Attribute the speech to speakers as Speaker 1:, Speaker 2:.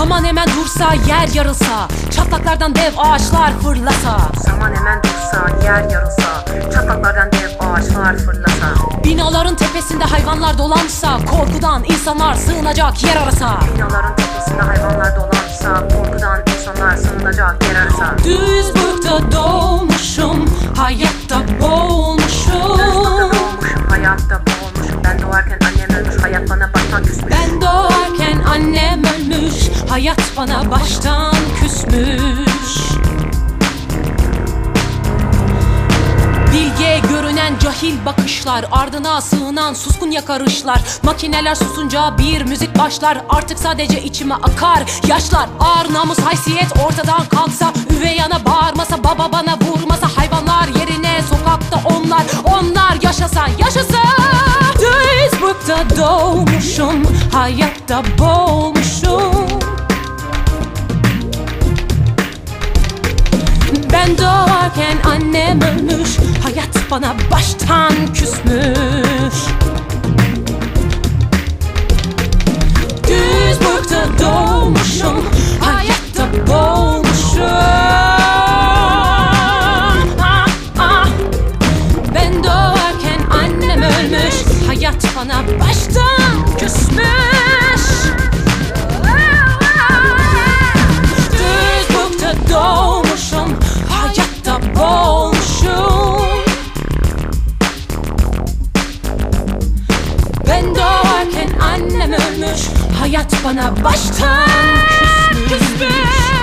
Speaker 1: dursa yer yarılsa Çatlaklardan dev ağaçlar fırlasa.
Speaker 2: Zaman hemen dursa, yer yarılsa Çatlaklardan dev ağaçlar fırlasa.
Speaker 1: Binaların tepesinde hayvanlar dolansa Korkudan insanlar sığınacak yer arasa.
Speaker 2: Binaların tepesinde hayvanlar dolansa Korkudan insanlar sığınacak yer arasa.
Speaker 1: Duisburg'da
Speaker 2: Hayat bana baştan küsmüş.
Speaker 1: Bilge görünen cahil bakışlar Ardına sığınan suskun yakarışlar. Makineler susunca bir müzik başlar Artık sadece içime akar. Yaşlar Ağır namus haysiyet ortadan kalksa Üvey ana bağırmasa baba bana vurmasa Hayvanlar yerine sokakta onlar. Onlar yaşasa yaşasa. Duisburg'da doğmuşum Hayatta boğulmuşum Ben doğarken annem ölmüş Hayat bana baştan küsmüş. Duisburg'da doğmuşum Hayatta boğulmuşum ah, ah. Ben doğarken annem ölmüş Hayat bana baştan küsmüş Ben doğarken annem ölmüş. Hayat bana baştan küsmüş.